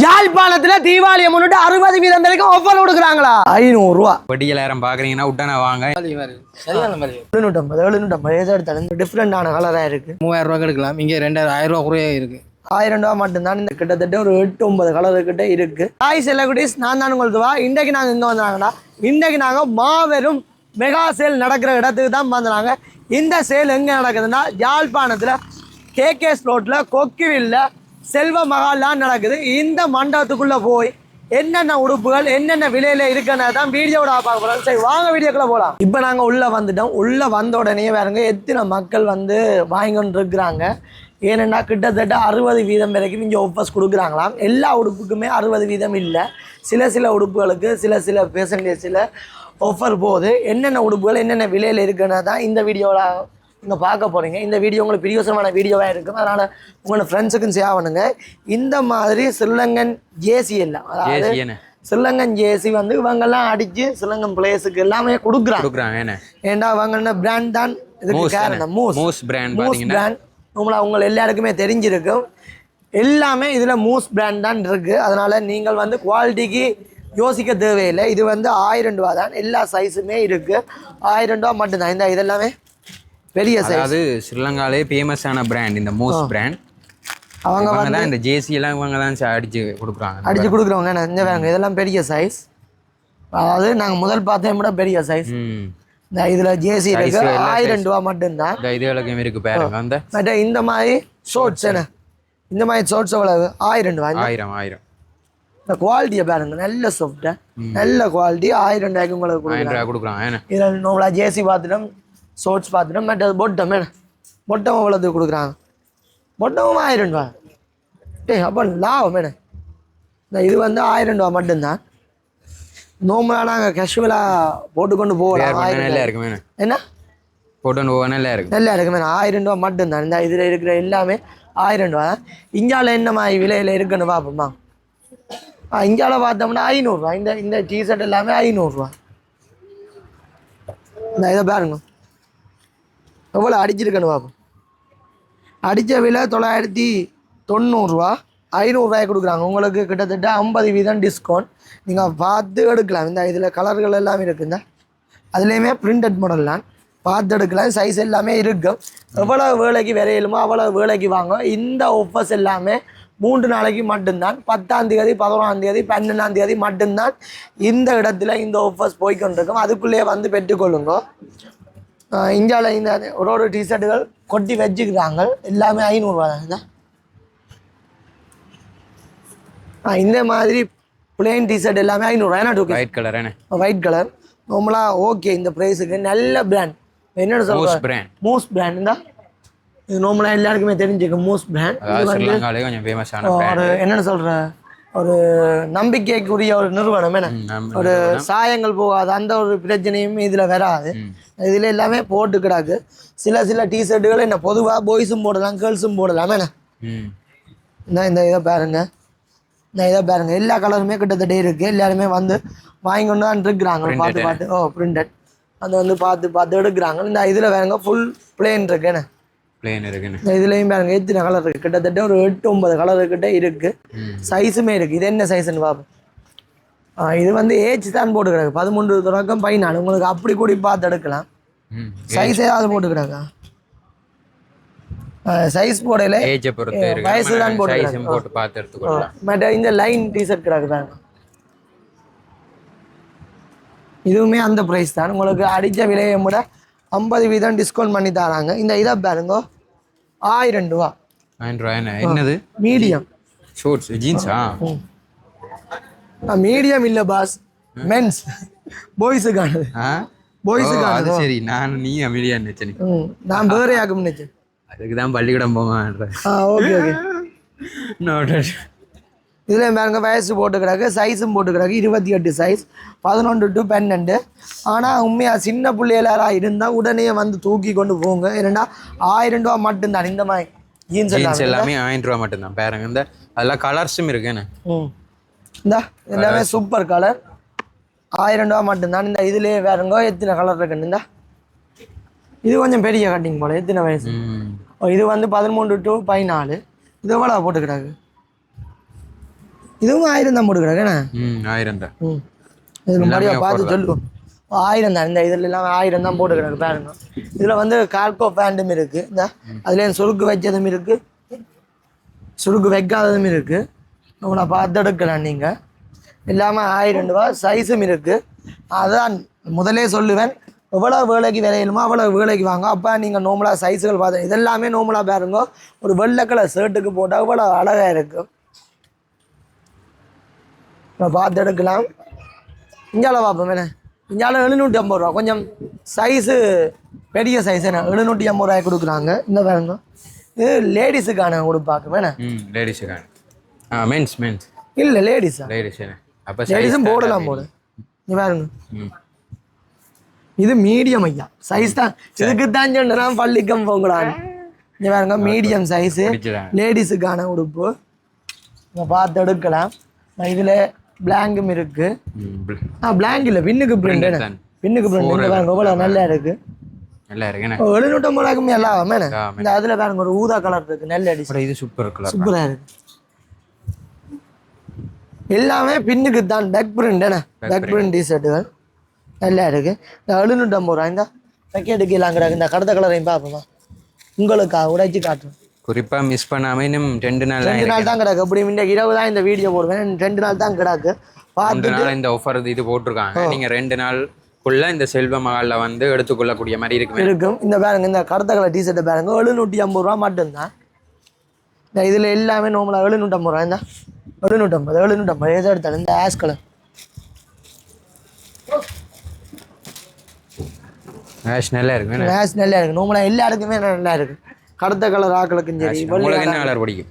யாழ்ப்பாணத்துல தீபாவளியை முன்னிட்டு அறுபது வீதம் வரைக்கும் ஆஃபர் கொடுக்குறாங்களா? ஐநூறு ரூபா. வட்டிகள் யாரும் பாக்குறீங்கன்னா உடனே வாங்க. எழுநூற்றம்பது எழுநூற்றம்பது எதை எடுத்தாலும் டிஃப்ரெண்டான கலராக இருக்கு. மூவாயிரம் ரூபாய்க்கு எடுக்கலாம். இங்கே ரெண்டாயிரம் ஆயிரம் ரூபா குறைய இருக்கு. ஆயிரம் ரூபா மட்டும்தான். இந்த கிட்டத்தட்ட ஒரு எட்டு ஒன்பது கலர் கிட்ட இருக்கு. ஹாய் செல்லகுடிஸ் நான் தான் உங்களுக்கு வா. இன்றைக்கு நாங்கள் இங்கே வந்தாங்கன்னா இன்றைக்கு நாங்கள் மாபெரும் மெகா சேல் நடக்கிற இடத்துக்கு தான் வந்தாங்க இந்த சேல் எங்கே நடக்குதுன்னா யாழ்ப்பாணத்தில் கேகேஎஸ் ரோட்டில் கொக்கிவில்ல செல்வ மகால்லாம் நடக்குது. இந்த மண்டபத்துக்குள்ளே போய் என்னென்ன உடுப்புகள் என்னென்ன விலையில இருக்குன்னு தான் வீடியோட பார்க்க போகிறோம் சரி வாங்க வீடியோக்குள்ள போகலாம் இப்போ நாங்கள் உள்ளே வந்துட்டோம். உள்ளே வந்த உடனே வேறுங்க எத்தனை மக்கள் வந்து வாங்கிட்டு இருக்கிறாங்க ஏனென்னா கிட்டத்தட்ட அறுபது வீதம் வரைக்கும் இங்கே ஒப்பஸ் கொடுக்குறாங்களாம். எல்லா உடுப்புக்குமே அறுபது வீதம் இல்லை. சில சில உடுப்புகளுக்கு சில சில பெர்சன்டேஜில் ஆஃபர் போகுது. என்னென்ன உடுப்புகள் என்னென்ன விலையில் இருக்குன்னு தான் இந்த வீடியோவில் நீங்கள் பார்க்க போகிறீங்க இந்த வீடியோ உங்களுக்கு பிரியோசனமான வீடியோவாக இருக்கும். அதனால் உங்களோட ஃப்ரெண்ட்ஸுக்கும் ஷேர் பண்ணுங்க. இந்த மாதிரி ஸ்ரீலங்கன் ஜேசி எல்லாம் அதாவது ஸ்ரீலங்கன் ஜேசி வந்து இவங்கெல்லாம் அடித்து ஸ்ரீலங்கன் பிளேஸுக்கு எல்லாமே கொடுக்குறாங்க. ஏன்டா அவங்க பிராண்ட் தான்? இதுக்கு காரணம் Moose Moose brand Moose brand உங்களை அவங்க எல்லாருக்குமே தெரிஞ்சிருக்கும். எல்லாமே இதில் மூஸ் பிராண்ட் தான் இருக்குது அதனால் நீங்கள் வந்து குவாலிட்டிக்கு யோசிக்க தேவையில்லை. இது வந்து ஆயிரம் ரூபா தான். எல்லா சைஸுமே இருக்குது ஆயிரம் ரூபா மட்டும்தான். இந்த இதெல்லாமே பெரிய சைஸ் அதாவது ஸ்ரீலங்காலே ஃபேமஸான பிராண்ட் இந்த மூஸ் பிராண்ட் அவங்க தான் இந்த ஜேசி எல்லாம் இவங்க தான் அடிச்சு கொடுக்குறாங்க. அடித்து கொடுக்குறவங்க என்ன இந்த வேணுங்க இதெல்லாம் பெரிய சைஸ் அதாவது நாங்கள் முதல் பார்த்தேன் விட பெரிய சைஸ் இந்த இதில் ஜேசி இருக்கு. ஆயிரம் ரூபா மட்டும்தான். இந்த இதுகளுக்கும் இருக்கு பாருங்க. அந்த மற்ற இந்த மாதிரி ஷோர்ட்ஸ் என்ன? இந்த மாதிரி ஷோர்ட்ஸ் எவ்வளவு? ஆயிரம் ரூபா. ஆயிரம் ஆயிரம். இந்த குவாலிட்டியை பாருங்க. நல்ல சாஃப்டாக நல்ல குவாலிட்டி ஆயிரம் ரூபாய்க்கு உங்களுக்கு கொடுக்குறாங்க. இதில் நம்மளா ஜேசி பார்த்துட்டோம் ஷோர்ட்ஸ் பார்த்துட்டோம் மற்ற பொட்டம் என்ன? பொட்டம் எவ்வளோது கொடுக்குறாங்க. பொட்டமும் ஆயிரம் ரூபா டேய் அப்போ லாபம் என்ன? இந்த இது வந்து ஆயிரம் ரூபா மட்டும்தான். நோம்பலாக நாங்கள் கேஷுவலாக போட்டுக்கொண்டு போகலாம். நல்லா. இருக்கும் என்ன? என்ன? போட்டு போக நல்லா இருக்கும். நல்லா இருக்குமே ஆயிரம் ரூபா மட்டும்தான். இந்த இதில் இருக்கிற எல்லாமே ஆயிரம் ரூபா தான். இந்தியாவில் என்ன மாதிரி விலையில் இருக்குன்னு பார்ப்போமா? ஆ இந்தியாவில் பார்த்தோம்னா ஐநூறுரூவா இந்த இந்த டிஷர்ட் எல்லாமே ஐநூறுரூவா இந்த இதை பாருங்க. எவ்வளோ அடிச்சிருக்கணும் பார்ப்போம் அடித்த விலை தொள்ளாயிரத்தி தொண்ணூறுரூவா ஐநூறுரூவாய் கொடுக்குறாங்க. உங்களுக்கு கிட்டத்தட்ட ஐம்பது வீதம் டிஸ்கவுண்ட் நீங்கள் பார்த்து எடுக்கலாம். இந்த இதில் கலர்கள் எல்லாமே இருக்குங்க அதுலேயுமே பிரிண்டட் மாடல் தான். பார்த்து எடுக்கலாம். சைஸ் எல்லாமே இருக்கும் எவ்வளோ வேலைக்கு விரையிலுமோ அவ்வளோ வேலைக்கு வாங்க இந்த ஒஃபர்ஸ் எல்லாமே மூன்று நாளைக்கு மட்டும்தான். பத்தாம் தேதி பதினொன்றாம் தேதி பன்னெண்டாம் தேதி மட்டும்தான் இந்த இடத்துல இந்த ஆஃபர்ஸ் போய்க்கொண்டிருக்கும். அதுக்குள்ளேயே வந்து பெற்றுக்கொள்ளுங்க. இந்தியாவில் இந்த ஒரு ஒரு டிஷர்ட்டுகள் கொட்டி வச்சுக்கிறாங்க. எல்லாமே ஐநூறுரூவா தான். ஆ இந்த மாதிரி பிளெயின் டிஷர்ட் எல்லாமே ஐநூறுரூவா ஏன்னா ஒயிட் கலர் என்ன? ஒயிட் கலர் நார்மலாக ஓகே இந்த ப்ரைஸுக்கு நல்ல பிராண்ட் மூஸ் சொல்கிறேன் பிராண்ட் மூஸ் பிராண்ட் தான் இது நார்மலாக எல்லாருக்குமே தெரிஞ்சுக்க மூஸ் பிராண்ட் என்னென்னு சொல்கிற ஒரு நம்பிக்கைக்குரிய ஒரு நிறுவனம் என்ன? ஒரு சாயங்கள் போகாது அந்த ஒரு பிரச்சனையும் இதில் வராது. இதில் எல்லாமே போட்டு கிடாக்கு. சில சில டிஷர்ட்டுகள் என்ன பொதுவாக பாய்ஸும் போடலாம் கேர்ள்ஸும் போடலாம். என்ன? ம். இந்த இதை பாருங்க. இந்த இதை பாருங்க. எல்லா கலருமே கிட்டத்தட்ட இருக்கு. எல்லாருமே வந்து வாங்கி கொண்டு தான் இருக்கிறாங்க பார்த்து பார்த்து. ஓ பிரிண்டட் அது வந்து பார்த்து பார்த்து எடுக்கிறாங்க. இந்த இதில் பாருங்க ஃபுல் பிளேன் இருக்கு. என்ன? பிளேன் இருக்குன்னு. இதுலேயும் பாருங்க எத்தனை கலர் இருக்கு? கிட்டத்தட்ட ஒரு எட்டு ஒன்பது கலர் கிட்ட இருக்கு. சைஸுமே இருக்கு. இது என்ன சைஸ்ன்னு பார்ப்போம் ஆ, இது வந்து ஏஜ் தான் போட்டுக்கிறாங்க பதிமூன்று தொடக்கம் பதினாலு. உங்களுக்கு அப்படி கூடி பார்த்து எடுக்கலாம். சைஸ் ஏதாவது போட்டுக்கிறாங்க சைஸ் போடையில ஏஜை பொறுத்து வயசு தான். சைஸும் போட்டு பார்த்து எடுத்துக்கொள்ளலாம். மற்ற இந்த லைன் டிஷர்ட் கிடக்கு பாருங்க. இதுவுமே அந்த ப்ரைஸ் தான். உங்களுக்கு அடித்த விலையை விட ஐம்பது வீதம் டிஸ்கவுண்ட் பண்ணி தராங்க. இந்த இதை பாருங்க. ஆயிரம் ரூபா. ஆயிரம் என்ன என்னது? மீடியம். ஷூட்ஸ் ஜீன்ஸா மீடியம் இல்லை பாஸ் மென்ஸ் பாய்ஸுக்கானது ஆ? பாய்ஸுக்கு ஓ, அது சரி. நான் நீ அமிலியா நினைச்சேன். நான் வேறே ஆகும் நினைச்சேன் அதுக்கு தான் பள்ளிக்கூடம் போங்க ஓகே ஓகே இதில் பாருங்க வயசு போட்டு கிடக்கு சைஸும் போட்டு கிடக்கு இருபத்தி எட்டு சைஸ் பதினொன்று டு பன்னெண்டு. ஆனால் உண்மையாக சின்ன பிள்ளைகளாக இருந்தால் உடனே வந்து தூக்கி கொண்டு போங்க. ஏன்னா ஆயிரம் ரூபா மட்டும்தான். இந்த மாதிரி ஜீன்ஸ் ஜீன்ஸ் எல்லாமே ஆயிரம் ரூபா மட்டும்தான். பாருங்க இந்த அதெல்லாம் கலர்ஸும் இருக்கு என்ன? ம். இந்த எல்லாமே சூப்பர் கலர் ஆயிரம் ரூபா மட்டும்தான். இந்த இதுலேயே வேறுங்க எத்தனை கலர் இருக்குன்னு இந்த. இது கொஞ்சம் பெரிய கட்டிங் போல எத்தனை வயசு? இது வந்து பதிமூன்று டு பதினாலு. இது எவ்வளோ போட்டுக்கிறாங்க இதுவும் ஆயிரம் தான் போட்டுக்கிறாங்க ம் ஆயிரம் தான். ம். இதுக்கு மாதிரியா பார்த்து சொல்லுவோம் ஆயிரம் தான். இந்த இதில் எல்லாம் ஆயிரம் தான் போட்டுக்கிறாங்க பாருங்க. இதில் வந்து கால்கோ பேண்டும் இருக்குது இந்த அதுலேயும் சுருக்கு வச்சதும் இருக்குது சுருக்கு வைக்காததும் இருக்குது உங்களை பார்த்து எடுக்கலாம் நீங்கள் எல்லாமே ஆயிரம் ரூபா சைஸும் இருக்குது அதான் முதலே சொல்லுவேன். எவ்வளோ வேலைக்கு விளையணுமோ அவ்வளோ வேலைக்கு வாங்க. அப்போ நீங்கள் நோமலாக சைஸுகள் பார்த்து இதெல்லாமே நோமலாக பாருங்க. ஒரு வெள்ளை கலர் ஷர்ட்டுக்கு போட்டால் அவ்வளோ அழகாக இருக்கும் இப்போ பார்த்து எடுக்கலாம். இஞ்சால பார்ப்போம் என்ன? இஞ்சால எழுநூற்றி ஐம்பது ரூபா. கொஞ்சம் சைஸு பெரிய சைஸ் என்ன? எழுநூற்றி ஐம்பது ரூபாய் கொடுக்குறாங்க. இந்த பாருங்க. இது லேடிஸுக்கான கொடுப்பாக்கு வேணே ம் லேடிஸுக்கான ஆ மென்ஸ் மென்ஸ் இல்லை லேடிஸா லேடிஸ் அப்போ லேடிஸும் போடலாம் போடு இங்க பாருங்க. இது மீடியம் ஐயா. சைஸ் தான். இதுக்கு தான் சொன்னா பள்ளிக்கம் போகக்கூடாது. இங்க பாருங்க மீடியம் சைஸு லேடிஸுக்கான உடுப்பு. இங்க பார்த்து எடுக்கலாம். இதில் பிளாங்கும் இருக்கு. ஆ பிளாங்க் இல்லை பின்னுக்கு பிரிண்ட். பின்னுக்கு பிரிண்ட் பாருங்க எவ்வளோ நல்லா இருக்கு. நல்லா இருக்கு எழுநூற்றம்பது ரூபாய்க்குமே எல்லாம் இந்த அதில் பாருங்க ஒரு ஊதா கலர் இருக்கு அடிச்சு. அப்புறம் இது சூப்பர் கலர் சூப்பராக இருக்கு. எல்லாமே பின்னுக்கு தான் பேக் பிரிண்ட் என்ன? பேக் பிரிண்ட் டிஷர்ட்டுகள் நல்லா இருக்கு. இந்த எழுநூற்றம்பது ரூபா இந்த பேக்கெட்டுக்கு எல்லாம் கிடக்கு இந்த கடத்த கலரையும் பார்ப்போமா? உங்களுக்காக உடைச்சு காட்டுறேன். குறிப்பா மிஸ் பண்ணாம இன்னும் ரெண்டு நாள் தான் ரெண்டு நாள் தான் கிடக்கு. அப்படி இன்றைக்கு இரவு தான் இந்த வீடியோ போடுவேன். ரெண்டு நாள் தான் கிடக்கு. ரெண்டு நாள் இந்த ஆஃபர் இது போட்டிருக்காங்க. நீங்க ரெண்டு நாளுக்குள்ள இந்த செல்வ மகால்ல வந்து எடுத்துக்கொள்ளக்கூடிய மாதிரி இருக்குமே? இருக்கும். இந்த பாருங்க இந்த கடத்த கலர் டிஷர்ட்டை பாருங்க. எழுநூற்றி ஐம்பது ரூபா மட்டும்தான். இந்த இதில் எல்லாமே நார்மலாக எழுநூற்றம்பது ரூபா. இந்த எழுநூற்றம்பது எழுநூற்றம்பது எதை எடுத்தாலும் இந்த ஆஷ் கலர் நல்லா இருக்கு? மேட்ச் நல்லா இருக்கு. நார்மலாக எல்லா இடத்துக்குமே நல்லா இருக்கு. கடத்த கலர் ஆக்களுக்கும் சரி என்ன கலர் பிடிக்கும்?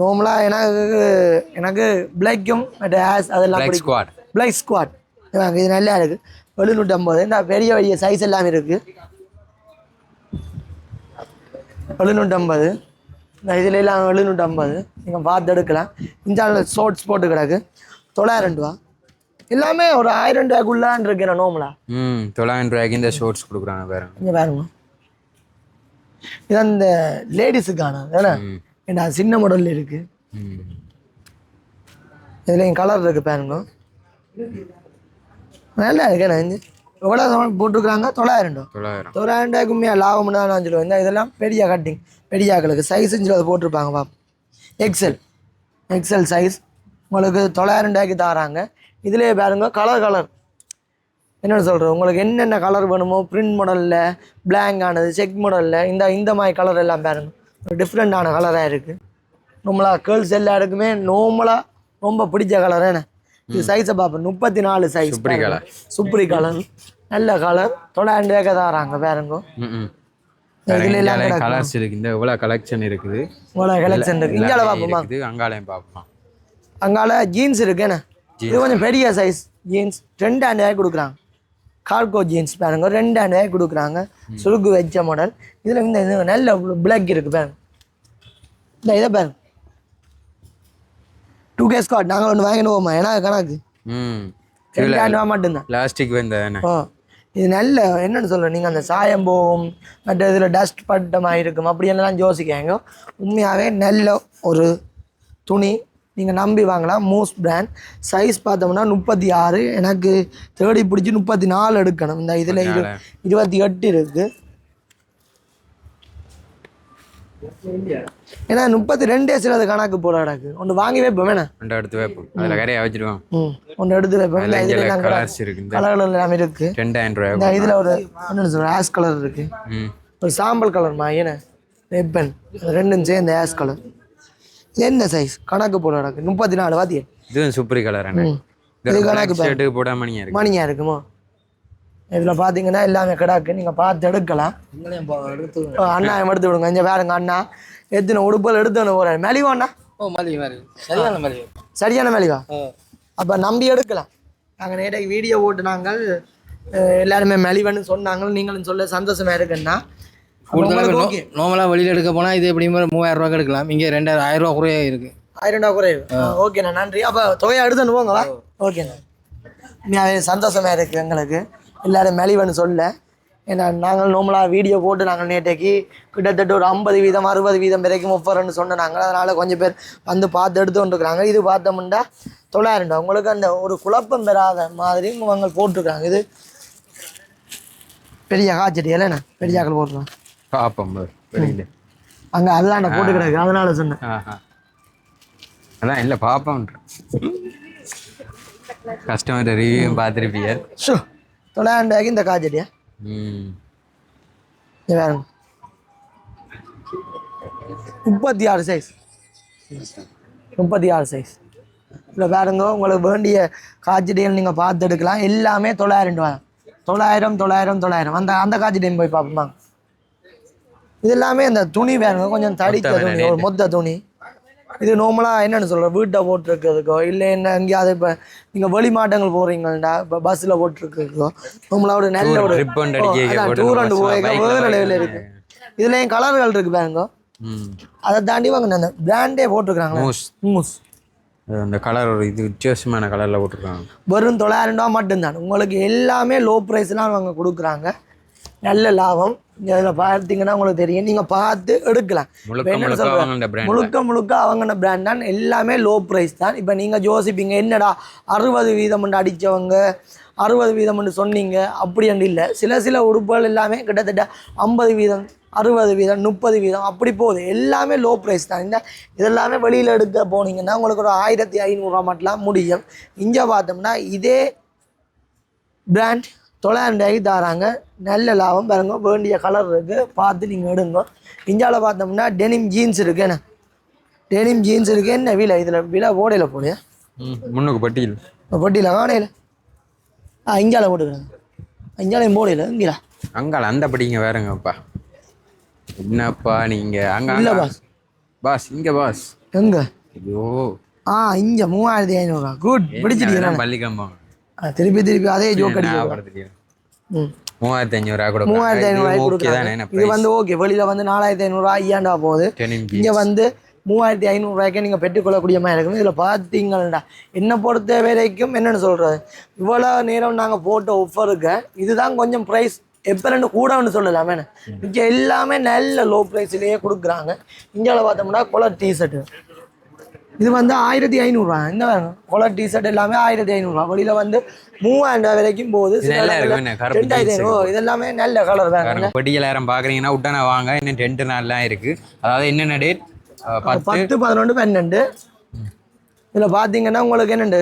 நார்மலாக எனக்கு எனக்கு பிளாக்கும் ஆஷ் அதெல்லாம் பிளாக் ஸ்குவாட் பிளாக் ஸ்குவாட் இது நல்லா இருக்கு. எழுநூற்றம்பது இந்த பெரிய பெரிய சைஸ் எல்லாம் இருக்கு. எழுநூற்றம்பது இந்த இதில் எல்லாம் எழுநூற்றம்பது நீங்கள் பார்த்து எடுக்கலாம். இந்த ஷார்ட்ஸ் போட்டு கிடக்கு. தொள்ளாயிரம் ரூபா. எல்லாமே ஒரு ஆயிரம் ரூபாய்க்குள்ளான் இருக்கிற நோமலா ம் தொள்ளாயிரம் ரூபாய்க்கு இந்த ஷோர்ட்ஸ் கொடுக்குறாங்க பாருங்க இங்கே பாருங்க. இது அந்த லேடிஸுக்கான ம். ஏன்னா சின்ன மாடல் இருக்கு. ம். இதுலேயும் கலர் இருக்கு பாருங்க. நல்லா இருக்கேண்ணா இந்த எவ்வளோ போட்டிருக்காங்க தொள்ளாயிரம் தொள்ளாயிரம். தொள்ளாயிரம் ரூபாய்க்குமே லாபம் தான் நான் சொல்லுவேன். இதெல்லாம் பெரிய கட்டிங் பெரிய ஆக்களுக்கு. சைஸ் அதை போட்டிருப்பாங்க பாப் எக்ஸல் எக்ஸல் சைஸ் உங்களுக்கு தொள்ளாயிரம் ரூபாய்க்கு தராங்க. இதுலேயே பாருங்க கலர் கலர் என்னென்னு சொல்கிறேன் உங்களுக்கு என்னென்ன கலர் வேணுமோ பிரிண்ட் மாடலில் பிளாங்க் ஆனது செக் மாடலில் இந்த இந்த மாதிரி கலர் எல்லாம் பாருங்க. ஒரு டிஃப்ரெண்ட்டான கலராக இருக்குது நம்மளா கேர்ள்ஸ் எல்லாருக்குமே நார்மலாக ரொம்ப பிடிச்ச கலர் என்ன? இது சைஸை பார்ப்போம் முப்பத்தி நாலு சைஸ் சுப்ரி கலர் நல்ல கலர் தொள்ளாயிரம் ரூபாய்க்கு தராங்க பாருங்க. கலர்ஸ் இருக்கு. இந்த இவ்வளோ கலெக்ஷன் இருக்குது. இவ்வளோ கலெக்ஷன் இருக்கு. இங்கால பார்ப்போமா அங்காலையும் பார்ப்போம் அங்கால ஜீன்ஸ் இருக்கு என்ன? இது கொஞ்சம் பெரிய சைஸ் ஜீன்ஸ் ரெண்டு ஆண்டு கொடுக்குறாங்க. கார்கோ ஜீன்ஸ் பாருங்க ரெண்டு ஆண்டு கொடுக்குறாங்க. சுருக்கு வச்ச மாடல் இதில் இந்த இது நல்ல பிளாக் இருக்கு பாருங்க. இந்த இதை பாருங்க. டூ கே ஸ்காட் நாங்கள் ஒன்று வாங்கிட்டு போமா ஏன்னா கணக்கு. ம். ரெண்டு ஆண்டு ரூபா மட்டும்தான் பிளாஸ்டிக் வந்த என்ன? ஓ இது நல்ல என்னன்னு சொல்கிறேன் நீங்கள் அந்த சாயம் போகும் மற்ற இதில் டஸ்ட் பட்டமாக இருக்கும் அப்படியெல்லாம் யோசிக்காங்க உண்மையாகவே நல்ல ஒரு துணி. நீங்கள் நம்பி வாங்கலாம் மூஸ் பிராண்ட் சைஸ் பார்த்தோம்னா முப்பத்தி ஆறு எனக்கு தேடி பிடிச்சி முப்பத்தி நாலு எடுக்கணும். இந்த இதில் இரு இருபத்தி எட்டு இருக்குது ஏன்னா முப்பத்தி ரெண்டே சிலது கணக்கு போட கிடக்கு. ஒன்று வாங்கி வைப்போம் வேணா. ரெண்டு எடுத்து வைப்போம். அதில் கரையை வச்சிருவோம் ம். ஒன்று எடுத்து வைப்போம். இல்லை இதில் கலர்ஸ் இருக்கு. கலர் எல்லாமே இருக்குது ரெண்டாயிரம் ரூபாய் இந்த இதில் ஒரு என்னன்னு சொல்கிறேன் ஆஷ் கலர் இருக்கு. ம். ஒரு சாம்பல் கலர் என்ன ரெப்பன் ரெண்டும் சேர்ந்த ஆஷ் கலர் என்ன சைஸ் கணக்கு போட கிடக்கு முப்பத்தி நாலு வாத்தியே இதுவும் சூப்பர் கலர். இது ஷர்ட்டுக்கு போட மணியா இருக்கு. மணியாக இருக்குமோ? இதில் பார்த்தீங்கன்னா எல்லாமே கிடாக்கு. நீங்கள் பார்த்து எடுக்கலாம். அண்ணா எடுத்து விடுங்க. இங்கே வேறுங்க அண்ணா. எத்தனை உடுப்பல் எடுத்துன்னு போகிறேன் மெலிவா அண்ணா? ஓ மலிவு சரியான மலிவு. சரியான மெலிவா? அப்போ நம்பி எடுக்கலாம். நாங்கள் நேற்றைக்கு வீடியோ போட்டு நாங்கள் அஹ், எல்லாருமே மெலிவன்னு சொன்னாங்க நீங்களும் சொல்ல சந்தோஷமா இருக்குன்னா. ஓகே நார்மலாக வெளியில் எடுக்க போனால் இது எப்படி மூவாயிரம் ரூபாய்க்கு எடுக்கலாம். இங்கே ரெண்டாயிரம் ஆயிரம் ரூபா குறைய இருக்குது ஆயிரம் ரூபா குறைவு. ஓகேண்ணா நன்றி. அப்போ தொகையை எடுத்துன்னு போங்களா ஓகேண்ணா சந்தோஷமா இருக்கு எங்களுக்கு. எல்லாரும் மெலிவன்னு சொல்ல. ஏன்னா நாங்கள் நார்மலாக வீடியோ போட்டு நாங்கள் நேற்றைக்கு கிட்டத்தட்ட ஒரு ஐம்பது வீதம் அறுபது வீதம் வரைக்கும் ஒஃபர்னு சொன்னாங்க. அதனால் கொஞ்சம் பேர் வந்து பார்த்து எடுத்து கொண்டுருக்குறாங்க இது பார்த்தோம்னா தொள்ளாயிரம் ரூபா உங்களுக்கு அந்த ஒரு குழப்பம் பெறாத மாதிரி அவங்க போட்டிருக்காங்க இது பெரிய காய்ச்சடி இல்லைண்ணா? பெரிய ஆக்கள் போட்டுருவாங்க பாப்போம். வெளியில. அங்கே அதுதான் போட்டு கிடக்கு. அதனால சொன்னேன். அதான் இல்லை பாப்போம் கஸ்டமர் ரிவ்யூ பார்த்துருப்பீங்க ஷோ தொள்ளாயிரம் ரூபாய்க்கு இந்த காய்ச்சடியா ம். முப்பத்தி ஆறு சைஸ் முப்பத்தி ஆறு சைஸ் இல்லை பாருங்க உங்களுக்கு வேண்டிய காய்ச்சடிகள் நீங்கள் பார்த்து எடுக்கலாம். எல்லாமே தொள்ளாயிரம் ரூபா. தொள்ளாயிரம் தொள்ளாயிரம் தொள்ளாயிரம். அந்த அந்த காய்ச்சடியும் போய் பார்ப்போமா இது எல்லாமே இந்த துணி வேணுங்க கொஞ்சம் தடித்த துணி ஒரு மொத்த துணி. இது நார்மலாக என்னென்னு சொல்கிறேன் வீட்டை போட்டிருக்கிறதுக்கோ இல்லை என்ன எங்கேயாவது இப்போ நீங்கள் வெளி மாட்டங்கள் போகிறீங்கள்டா இப்போ பஸ்ஸில் போட்டிருக்கிறதுக்கோ நார்மலாக ஒரு நல்ல ஒரு டூர் அண்ட் போய் வேறு லெவலில் இருக்குது இதுலேயும் கலர்கள் இருக்குது பாருங்க. அதை தாண்டி வாங்க அந்த பிராண்டே போட்டிருக்காங்க மூஸ் மூஸ் அந்த கலர் ஒரு இது வித்தியாசமான கலரில் போட்டிருக்காங்க. வெறும் தொள்ளாயிரம் ரூபா மட்டும்தான். உங்களுக்கு எல்லாமே லோ ப்ரைஸ்லாம் அவங்க கொடுக்குறாங்க. நல்ல லாபம். இதில் பார்த்தீங்கன்னா உங்களுக்கு தெரியும். நீங்கள் பார்த்து எடுக்கலாம். முழுக்க முழுக்க அவங்களோட பிராண்ட் தான். எல்லாமே லோ ப்ரைஸ் தான். இப்போ நீங்கள் யோசிப்பீங்க என்னடா அறுபது வீதம் அடித்தவங்க அறுபது வீதம்னு சொன்னீங்க அப்படி இல்லை. சில சில உறுப்புகள் எல்லாமே கிட்டத்தட்ட ஐம்பது வீதம் அறுபது வீதம் முப்பது வீதம் அப்படி போகுது. எல்லாமே லோ ப்ரைஸ் தான். இந்த இதெல்லாமே வெளியில் எடுக்க போனீங்கன்னா உங்களுக்கு ஒரு ஆயிரத்தி ஐநூறுரூவா மட்டும்லாம் முடியும். இங்கே பார்த்தோம்னா இதே பிராண்ட் தொள்ளாயிரம் ரூபாய்க்கு தராங்க. நல்ல லாபம். பாருங்க வேண்டிய கலர் இருக்குது பார்த்து நீங்கள் எடுங்க. இந்தியாவில் பார்த்தோம்னா டெனிம் ஜீன்ஸ் இருக்கு. என்ன? டெனிம் ஜீன்ஸ் இருக்கு. என்ன விலை? இதில் விலை போடையில் போடையா ம் முன்னுக்கு பட்டியல். பொட்டியில்? காணையில் ஆ இந்தியாவில் போட்டுக்கிறேன். இந்தியாலையும் போடையில் இங்கேயா அங்கால அந்த படிங்க வேறங்கப்பா. என்னப்பா நீங்க? அங்க இல்லை. பாஸ். பாஸ் இங்க பாஸ். எங்கே? ஐயோ. ஆ இங்கே மூவாயிரத்தி ஐநூறுரூவா குட் பிடிச்சிட்டீங்க பள்ளிக்கம்பம். திருப்பி திருப்பி அதே ஜோக் அடிக்க மூவாயிரத்தி ரூபா கூட மூவாயிரத்தி ஐநூறுரூவாய்க்கு ஓகே கொடுக்குறாங்க இது வந்து ஓகே வெளியில் வந்து நாலாயிரத்தி ஐநூறுரூவா ஐயாண்டா போகுது. இங்கே வந்து மூவாயிரத்தி ஐநூறுரூவாய்க்கே நீங்கள் பெற்றுக்கொள்ளக்கூடிய மாதிரி இருக்கும். இதில் பார்த்தீங்கன்னா என்னை பொறுத்த வரைக்கும் என்னென்னு சொல்கிறது இவ்வளோ நேரம் நாங்கள் போட்ட ஒஃபருக்கு இதுதான் கொஞ்சம் ப்ரைஸ் எப்போ ரெண்டு கூடன்னு சொல்லலாமே மிச்சம் எல்லாமே நல்ல லோ ப்ரைஸ்லேயே கொடுக்குறாங்க. இந்தியாவில் பார்த்தோம்னா கொலர் டிஷர்ட்டு இது வந்து ஆயிரத்தி ஐநூறுரூவா இந்த கொலர் டிஷர்ட் எல்லாமே ஆயிரத்தி ஐநூறுரூவா வெளியில் வந்து மூவாயிரம் ரூபா வரைக்கும் போகுது. கருப்பு ரெண்டாயிரத்தி ஐநூறு. இது எல்லாமே நல்ல கலர் தாங்க பாருங்க பெட்டியில் யாரும் பாக்குறீங்கன்னா உடனே வாங்க. இன்னும் ரெண்டு நாள்லாம் இருக்கு. அதாவது என்னென்ன டேட் பத்து. பதினொன்று பன்னெண்டு. இதில் பார்த்தீங்கன்னா உங்களுக்கு என்னண்டு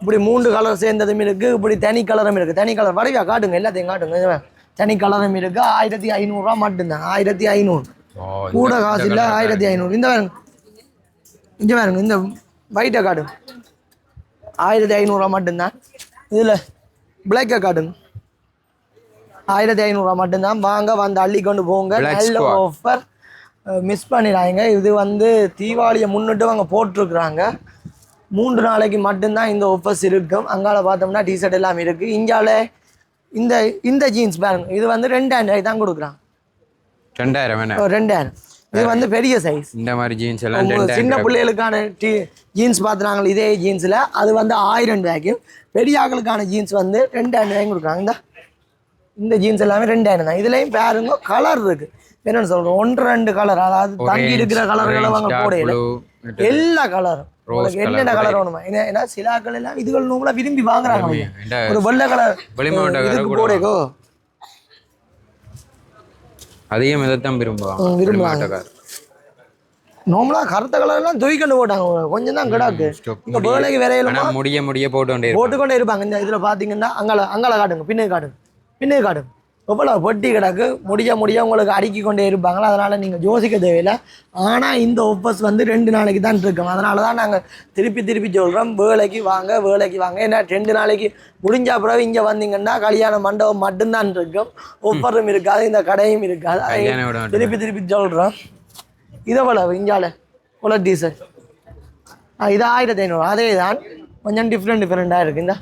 இப்படி மூன்று கலர் சேர்ந்ததும் இருக்கு. இப்படி தனி கலரும் இருக்கு. தனி கலர் வடிவா காட்டுங்க எல்லாத்தையும் காட்டுங்க. தனி கலரும் இருக்கு. ஆயிரத்தி ஐநூறுரூவா மட்டும்தான். ஆயிரத்தி ஐநூறு. கூட காசு இல்லை ஆயிரத்தி ஐநூறு. இந்த இங்கே பாருங்க இந்த ஒயிட்டை காட்டுங்க ஆயிரத்தி ஐநூறுரூவா மட்டும்தான். இதில் பிளாக்கை காட்டுங்க ஆயிரத்தி ஐநூறுரூவா மட்டும்தான். வாங்க வந்து அள்ளி கொண்டு போங்க. நல்ல. ஆஃபர் மிஸ் பண்ணிடாதீங்க. இது வந்து தீபாவளியை முன்னிட்டு அவங்க போட்டிருக்குறாங்க. மூன்று நாளைக்கு மட்டும்தான் இந்த ஆஃபர்ஸ் இருக்கும். அங்கால பார்த்தோம்னா டிஷர்ட் எல்லாம் இருக்குது இங்கால இந்த இந்த ஜீன்ஸ் பாருங்க. இது வந்து ரெண்டாயிரம் ரூபாய்க்கு தான் கொடுக்குறாங்க ரெண்டாயிரம் ரெண்டாயிரம். இது வந்து பெரிய சைஸ் இந்த மாதிரி ஜீன்ஸ் எல்லாம் சின்ன பிள்ளைகளுக்கான டி ஜீன்ஸ் பார்த்துனாங்க இதே ஜீன்ஸில் அது வந்து ஆயிரம் ரூபாய்க்கும் பெரிய ஆட்களுக்கான ஜீன்ஸ் வந்து ரெண்டாயிரம் ரூபாய்க்கும் கொடுக்குறாங்க. இந்த இந்த ஜீன்ஸ் எல்லாமே ரெண்டாயிரம் தான். இதுலேயும் பாருங்க கலர் இருக்கு. என்னன்னு சொல்றோம் ஒன்று ரெண்டு கலர் அதாவது தங்கி இருக்கிற கலர்களை வாங்க போடையில. எல்லா கலரும் என்னென்ன கலர் வேணுமா. ஏன்னா ஏன்னா சில ஆட்கள் எல்லாம் இதுகள் நூலாக விரும்பி வாங்குறாங்க. ஒரு வெள்ளை கலர் இதுக்கு போடேக்கோ. அதிகம் இதைத்தான் விரும்புவாங்க. விரும்புவாங்க. நார்மலாக கருத்த கலர் எல்லாம் தூக்கிட்டு போட்டாங்க. கொஞ்சம் தான் கிடாக்கு. இந்த வேலைக்கு விரையிலுமா ஆனா முடிய முடிய போட்டு. போட்டுக்கொண்டே இருப்பாங்க. இந்த இதில் பார்த்தீங்கன்னா அங்கால அங்கால காட்டுங்க. பின்னுக்கு காட்டுங்க. பின்னுக்கு காட்டுங்க. எவ்வளோ பொட்டி கிடக்கு? முடிய முடிய உங்களுக்கு அடுக்கி கொண்டே இருப்பாங்களா? அதனால் நீங்கள் யோசிக்க தேவையில்லை. ஆனால் இந்த ஒப்பஸ் வந்து ரெண்டு நாளைக்கு தான் இருக்கும். அதனால தான் நாங்கள் திருப்பி திருப்பி சொல்கிறோம் வேலைக்கு வாங்க வேலைக்கு வாங்க. ஏன்னா ரெண்டு நாளைக்கு முடிஞ்ச பிறகு இங்கே வந்தீங்கன்னா கல்யாண மண்டபம் மட்டும்தான் இருக்கும். ஒப்பரும் இருக்காது இந்த கடையும் இருக்காது. திருப்பி திருப்பி சொல்கிறோம் இதை எவ்வளவு? இஞ்சால. உள்ள டீசல். ஆ இது ஆயிரத்தி ஐநூறு. அதே தான் கொஞ்சம் டிஃப்ரெண்ட் டிஃப்ரெண்ட்டாக இருக்குது இந்த.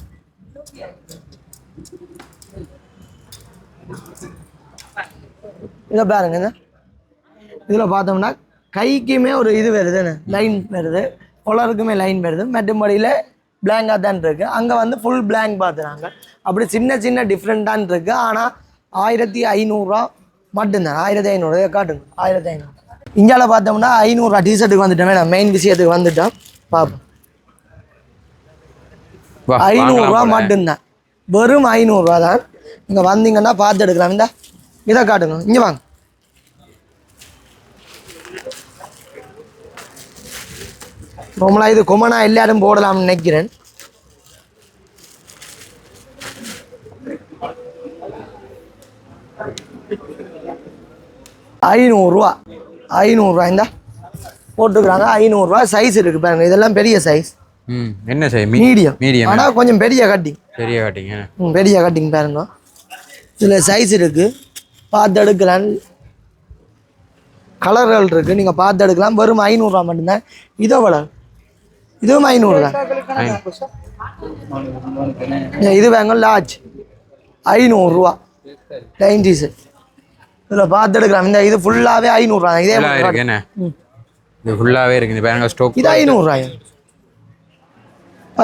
இதை பாருங்க இதில் பார்த்தோம்னா கைக்குமே ஒரு இது வருது லைன் வருது. கொலருக்குமே லைன் வருது. மற்றபடியில் பிளாங்காக தான் இருக்குது அங்கே வந்து ஃபுல் பிளாங்க் பார்த்துறாங்க அப்படி சின்ன சின்ன டிஃப்ரெண்ட்டான் இருக்குது ஆனால் ஆயிரத்தி ஐநூறுரூவா மட்டும்தான். ஆயிரத்தி ஐநூறு. காட்டுங்க. ஆயிரத்தி ஐநூறு. இந்தியாவில் பார்த்தோம்னா ஐநூறுரூவா டிஷர்ட்டுக்கு வந்துட்டோம். மேடம் மெயின் விஷயத்துக்கு வந்துட்டோம். பார்ப்போம். ஐநூறுரூவா. மட்டும்தான். வெறும் ஐநூறுரூவா தான் நீங்கள் வந்தீங்கன்னா பார்த்து எடுக்கலாம். இந்த. இதை காட்டுங்க. இங்கே வாங்க. நார்மலாக இது கொமனா எல்லாரும் போடலாம்னு நினைக்கிறேன். ஐநூறுரூவா ஐநூறுரூவா இந்த. போட்டுக்கிறாங்க ஐநூறுரூவா சைஸ் இருக்குது பாருங்க. இதெல்லாம் பெரிய சைஸ் ம் என்ன செய்ய மீடியம். மீடியம்? ஆனால் கொஞ்சம் பெரிய கட்டிங் பெரிய காட்டிங்க ம், பெரிய கட்டிங் பாருங்க. இதில் சைஸ் இருக்குது பார்த்து எடுக்கலாம். கலர்கள் இருக்குது நீங்கள் பார்த்து எடுக்கலாம். வெறும் ஐநூறுரூவா மட்டும்தான். இதோ வில. இதுவும் ஐநூறு தான் ஏன் இது வாங்க லார்ஜ் ஐநூறுரூவா. நைன்டிஸு. இதில் பார்த்து எடுக்கலாம். இந்த இது ஃபுல்லாகவே ஐநூறுரூவா. இதே இது ஃபுல்லாகவே இருக்கு. இந்த பாருங்க ஸ்டோக் இது ஐநூறுரூவாயா?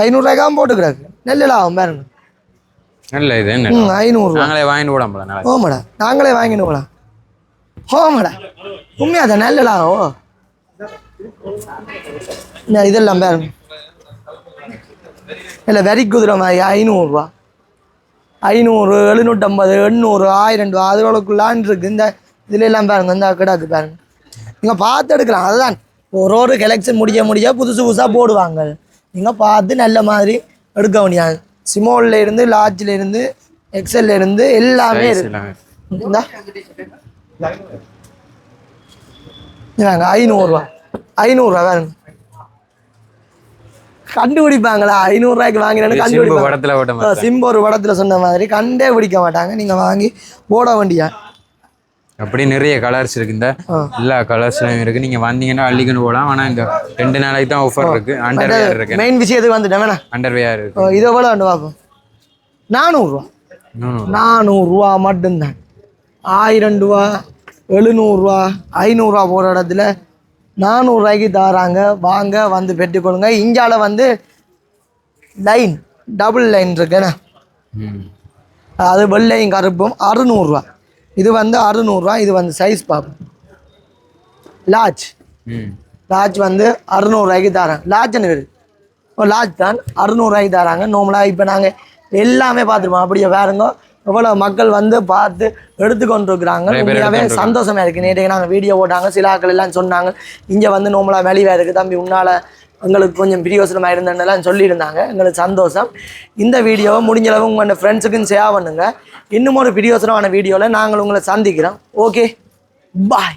ஐநூறுரூவாய்க்காக போட்டுக்கிறாங்க. நெல்லில் ஆகும் பாருங்க நல்ல இது என்ன? ஐநூறுரூவா நாங்களே வாங்கிட்டு போட போல நல்லா ஓமடா நாங்களே வாங்கிட்டு போலாம் ஓமடா உண்மையா தான் நல்லடா ஓ. இதெல்லாம் பாருங்க இல்லை வெரி குதிரை மாதிரி ஐநூறுரூவா ஐநூறு எழுநூற்றம்பது எண்ணூறு ஆயிரம் ரூபா அதுகளுக்குள்ளான் இருக்கு இந்த இதுல எல்லாம் பாருங்க இந்த கிடாக்கு பாருங்க. நீங்கள் பார்த்து எடுக்கலாம் அதுதான். ஒரு ஒரு கலெக்ஷன் முடிய முடிய புதுசு புதுசாக போடுவாங்க. நீங்கள் பார்த்து நல்ல மாதிரி எடுக்க முடியாது சிமோல்ல இருந்து லார்ஜ்ல இருந்து எக்ஸல்ல இருந்து எல்லாமே இருக்கு. ஐநூறுரூவா ஐநூறுரூவா வேணும் கண்டுபிடிப்பாங்களா? ஐநூறுரூவாய்க்கு வாங்கினேன்னு கண்டுபிடிப்பாங்க. சிம்பு ஒரு படத்துல சொன்ன மாதிரி கண்டே பிடிக்க மாட்டாங்க. நீங்க வாங்கி போட வேண்டியா அப்படி நிறைய கலர்ஸ் இருக்கு இந்த எல்லா கலர்ஸ்லயும் இருக்கு. நீங்க வந்தீங்கன்னா அள்ளிக்கணும் போகலாம். ஆனா இந்த ரெண்டு நாளைக்கு தான் ஆஃபர் இருக்கு. அண்டர்வேர் இருக்கு. மெயின் விஷயத்துக்கு வந்துட்டேன்? அண்டர்வேர் இருக்கு. இது எவ்வளோ வந்து பார்ப்போம். நானூறுரூவா நானூறுரூவா மட்டும்தான். ஆயிரம் ரூபா எழுநூறுவா ஐநூறுரூவா போகிற இடத்துல நானூறுரூவாய்க்கு தராங்க. வாங்க வந்து பெற்றுக்கொள்ளுங்க இந்தியால வந்து லைன் டபுள் லைன் இருக்குண்ணே. அது வெள்ளையும் கருப்பும் அறுநூறுவா இது வந்து அறுநூறுவா இது வந்து சைஸ் பார்ப்போம் லார்ஜ் லார்ஜ் வந்து அறுநூறுவாய்க்கு தராங்க லார்ஜ்னு ஓ லார்ஜ் தான். அறுநூறுவாய்க்கு தராங்க. நார்மலாக இப்போ நாங்கள் எல்லாமே பார்த்துருப்போம். அப்படியே வேறுங்க எவ்வளோ மக்கள் வந்து பார்த்து எடுத்துக்கொண்டு இருக்கிறாங்க நிறைய பேர் உண்மையாகவே எடுத்துக்கொண்டு சந்தோஷமா இருக்கு. நேற்று நாங்கள் வீடியோ போட்டாங்க சில ஆட்கள் எல்லாம் சொன்னாங்க. இங்கே வந்து நார்மலாக வெளியே இருக்குது தம்பி உன்னால் எங்களுக்கு கொஞ்சம் பிரியோசனமாக இருந்தேன்னெல்லாம் சொல்லியிருந்தாங்க. எங்களுக்கு சந்தோஷம். இந்த வீடியோவை முடிஞ்சளவு உங்கள் ஃப்ரெண்ட்ஸுக்கும் ஷேர் பண்ணுங்கள் இன்னும் ஒரு பிரியோசனமான வீடியோவில் நாங்கள் உங்களை சந்திக்கிறோம். Okay bye